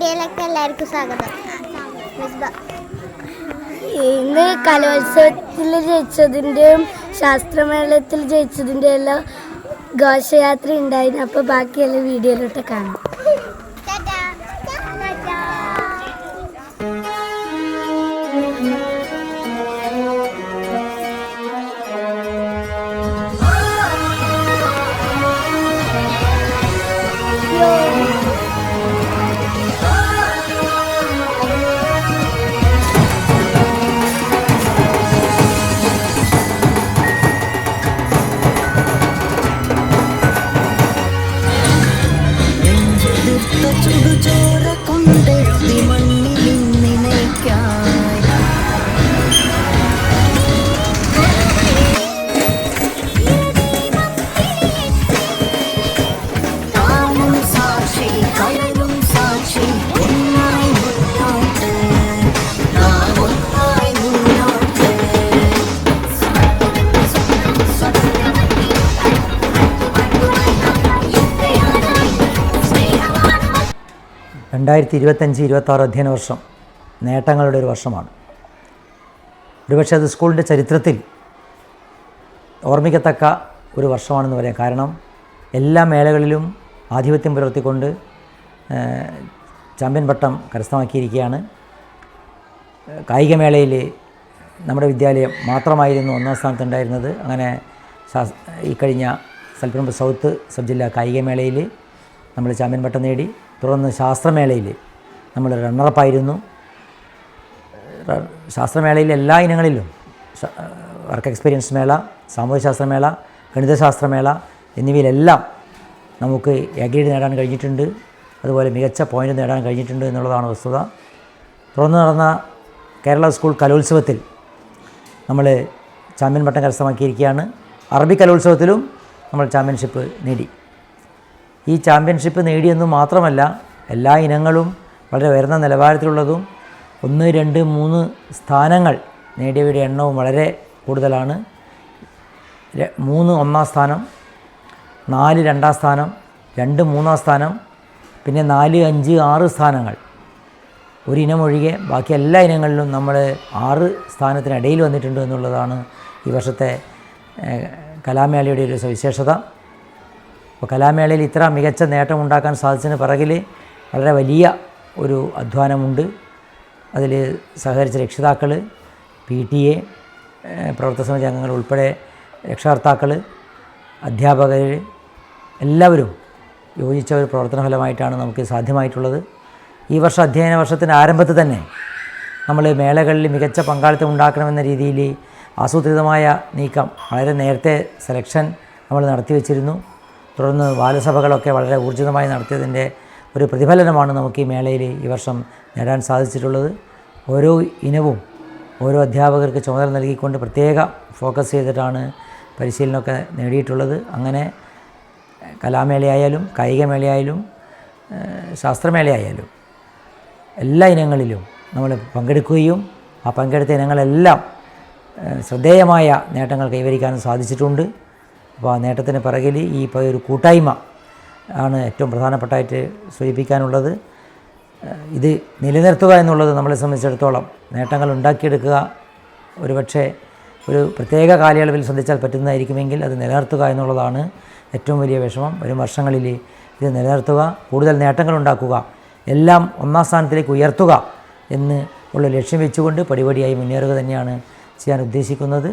വീഡിയോയിലേക്ക് എല്ലാവർക്കും സ്വാഗതം. ഇന്ന് കലോത്സവത്തിൽ ജയിച്ചതിന്റെയും ശാസ്ത്രമേളത്തിൽ ജയിച്ചതിന്റെ എല്ലാം ഘോഷയാത്ര ഉണ്ടായിരുന്നു. അപ്പോൾ ബാക്കിയെല്ലാം വീഡിയോയിലോട്ട് കാണാം. രണ്ടായിരത്തി ഇരുപത്തഞ്ച് ഇരുപത്താറ് അധ്യയന വർഷം നേട്ടങ്ങളുടെ ഒരു വർഷമാണ്. ഒരുപക്ഷെ അത് സ്കൂളിന്റെ ചരിത്രത്തിൽ ഓർമ്മിക്കത്തക്ക ഒരു വർഷമാണെന്ന് പറയാം. കാരണം എല്ലാ മേളകളിലും ആധിപത്യം പുലർത്തിക്കൊണ്ട് ചാമ്പ്യൻ പട്ടം കരസ്ഥമാക്കിയിരിക്കുകയാണ്. കായികമേളയിൽ നമ്മുടെ വിദ്യാലയം മാത്രമായിരുന്നു ഒന്നാം സ്ഥാനത്തുണ്ടായിരുന്നത്. അങ്ങനെ ഈ കഴിഞ്ഞ സൽപ്പറമ്പ് സൗത്ത് സബ് ജില്ലാ കായികമേളയിൽ നമ്മൾ ചാമ്പ്യൻ പട്ടം നേടി. തുടർന്ന് ശാസ്ത്രമേളയിൽ നമ്മൾ റണ്ണറപ്പായിരുന്നു ശാസ്ത്രമേളയിലെ എല്ലാ ഇനങ്ങളിലും വർക്ക് എക്സ്പീരിയൻസ് മേള സാമൂഹ്യശാസ്ത്രമേള ഗണിതശാസ്ത്രമേള എന്നിവയിലെല്ലാം നമുക്ക് എ ഗ്രേഡ് നേടാൻ കഴിഞ്ഞിട്ടുണ്ട്. അതുപോലെ മികച്ച പോയിന്റ് നേടാൻ കഴിഞ്ഞിട്ടുണ്ട് എന്നുള്ളതാണ് വസ്തുത. തുടർന്ന് നടന്ന കേരള സ്കൂൾ കലോത്സവത്തിൽ നമ്മൾ ചാമ്പ്യൻ പട്ടം കരസ്ഥമാക്കിയിരിക്കുകയാണ്. അറബി കലോത്സവത്തിലും നമ്മൾ ചാമ്പ്യൻഷിപ്പ് നേടി. ഈ ചാമ്പ്യൻഷിപ്പ് നേടിയെന്ന് മാത്രമല്ല എല്ലാ ഇനങ്ങളും വളരെ ഉയർന്ന നിലവാരത്തിലുള്ളതും ഒന്ന് രണ്ട് മൂന്ന് സ്ഥാനങ്ങൾ നേടിയവരുടെ എണ്ണവും വളരെ കൂടുതലാണ്. മൂന്ന് ഒന്നാം സ്ഥാനം നാല് രണ്ടാം സ്ഥാനം രണ്ട് മൂന്നാം സ്ഥാനം പിന്നെ നാല് അഞ്ച് ആറ് സ്ഥാനങ്ങൾ. ഒരു ഇനം ഒഴികെ ബാക്കി എല്ലാ ഇനങ്ങളിലും നമ്മൾ ആറ് സ്ഥാനത്തിനിടയിൽ വന്നിട്ടുണ്ട് എന്നുള്ളതാണ് ഈ വർഷത്തെ കലാമേളയുടെ ഒരു സവിശേഷത. അപ്പോൾ കലാമേളയിൽ ഇത്ര മികച്ച നേട്ടം ഉണ്ടാക്കാൻ സാധിച്ചതിന് പിറകിൽ വളരെ വലിയ ഒരു അധ്വാനമുണ്ട്. അതിൽ സഹകരിച്ച രക്ഷിതാക്കൾ പി ടി എ പ്രവർത്തക സമിതി അംഗങ്ങൾ ഉൾപ്പെടെ രക്ഷകർത്താക്കൾ അധ്യാപകർ എല്ലാവരും യോജിച്ച ഒരു പ്രവർത്തന ഫലമായിട്ടാണ് നമുക്ക് സാധ്യമായിട്ടുള്ളത്. ഈ വർഷം അധ്യയന വർഷത്തിന്റെ ആരംഭത്തിൽ തന്നെ നമ്മൾ മേളകളിൽ മികച്ച പങ്കാളിത്തം ഉണ്ടാക്കണമെന്ന രീതിയിൽ ആസൂത്രിതമായ നീക്കം വളരെ നേരത്തെ സെലക്ഷൻ നമ്മൾ നടത്തി വച്ചിരുന്നു. തുടർന്ന് ബാലസഭകളൊക്കെ വളരെ ഊർജിതമായി നടത്തിയതിന്റെ ഒരു പ്രതിഫലനമാണ് നമുക്ക് ഈ മേളയിൽ ഈ വർഷം നേടാൻ സാധിച്ചിട്ടുള്ളത്. ഓരോ ഇനവും ഓരോ അധ്യാപകർക്ക് ചുമതല നൽകിക്കൊണ്ട് പ്രത്യേക ഫോക്കസ് ചെയ്തിട്ടാണ് പരിശീലനമൊക്കെ നേടിയിട്ടുള്ളത്. അങ്ങനെ കലാമേളയായാലും കായികമേളയായാലും ശാസ്ത്രമേളയായാലും എല്ലാ ഇനങ്ങളിലും നമ്മൾ പങ്കെടുക്കുകയും ആ പങ്കെടുത്ത ഇനങ്ങളെല്ലാം ശ്രദ്ധേയമായ നേട്ടങ്ങൾ കൈവരിക്കാനും സാധിച്ചിട്ടുണ്ട്. അപ്പോൾ ആ നേട്ടത്തിന് പിറകിൽ ഈ ഒരു കൂട്ടായ്മ ആണ് ഏറ്റവും പ്രധാനപ്പെട്ടായിട്ട് സൂചിപ്പിക്കാനുള്ളത്. ഇത് നിലനിർത്തുക എന്നുള്ളത് നമ്മളെ സംബന്ധിച്ചിടത്തോളം നേട്ടങ്ങൾ ഉണ്ടാക്കിയെടുക്കുക ഒരുപക്ഷെ ഒരു പ്രത്യേക കാലയളവിൽ ശ്രദ്ധിച്ചാൽ പറ്റുന്നതായിരിക്കുമെങ്കിൽ അത് നിലനിർത്തുക എന്നുള്ളതാണ് ഏറ്റവും വലിയ വിഷമം. വരും വർഷങ്ങളിൽ ഇത് നിലനിർത്തുക കൂടുതൽ നേട്ടങ്ങൾ ഉണ്ടാക്കുക എല്ലാം ഒന്നാം സ്ഥാനത്തിലേക്ക് ഉയർത്തുക എന്ന് ഉള്ള ലക്ഷ്യം വെച്ചുകൊണ്ട് പടിപടിയായി മുന്നേറുക തന്നെയാണ് ചെയ്യാൻ ഉദ്ദേശിക്കുന്നത്.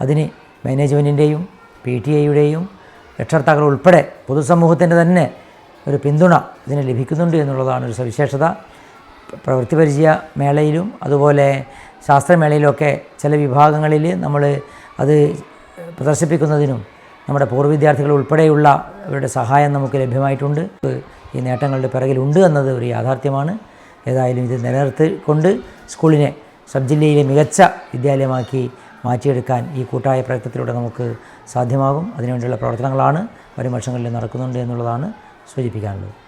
അതിന് മാനേജ്മെന്റിന്റെയും പി ടി ഐയുടെയും രക്ഷകർത്താക്കൾ ഉൾപ്പെടെ പൊതുസമൂഹത്തിന്റെ തന്നെ ഒരു പിന്തുണ ഇതിന് ലഭിക്കുന്നുണ്ട് എന്നുള്ളതാണ് ഒരു സവിശേഷത. പ്രവൃത്തി പരിചയ മേളയിലും അതുപോലെ ശാസ്ത്രമേളയിലുമൊക്കെ ചില വിഭാഗങ്ങളിൽ നമ്മൾ അത് പ്രദർശിപ്പിക്കുന്നതിനും നമ്മുടെ പൂർവ വിദ്യാർത്ഥികൾ ഉൾപ്പെടെയുള്ള അവരുടെ സഹായം നമുക്ക് ലഭ്യമായിട്ടുണ്ട്. ഈ നേട്ടങ്ങളുടെ പിറകിലുണ്ട് എന്നത് ഒരു യാഥാർത്ഥ്യമാണ്. ഏതായാലും ഇത് നിലനിർത്തിക്കൊണ്ട് സ്കൂളിനെ സബ് ജില്ലയിലെ മികച്ച വിദ്യാലയമാക്കി മാറ്റിയെടുക്കാൻ ഈ കൂട്ടായ പ്രയത്നത്തിലൂടെ നമുക്ക് സാധ്യമാകും. അതിനുവേണ്ടിയുള്ള പ്രവർത്തനങ്ങളാണ് വരും വർഷങ്ങളിൽ നടക്കുന്നുണ്ട് എന്നുള്ളതാണ് സൂചിപ്പിക്കാനുള്ളത്.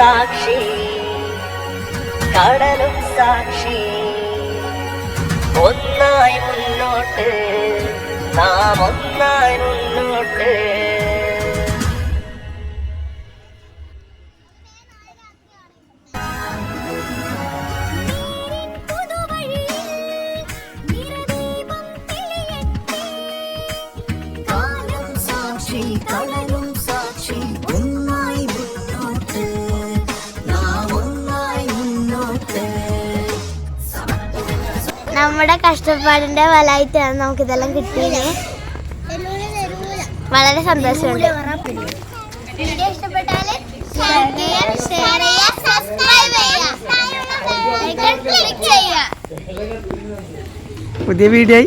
സാക്ഷി. കടലും സാക്ഷി. ഒന്നായി മുന്നോട്ട് നാം ഒന്നായി മുന്നോട്ട്. നമ്മുടെ കഷ്ടപ്പാടിന്റെ ഫലമായിട്ടാണ് നമുക്കിതെല്ലാം കിട്ടിയത്. വളരെ സന്തോഷമുണ്ട്. ഷെയർ ചെയ്യുക സബ്സ്ക്രൈബ് ചെയ്യുക ക്ലിക്ക് ചെയ്യുക പുതിയ വീഡിയോ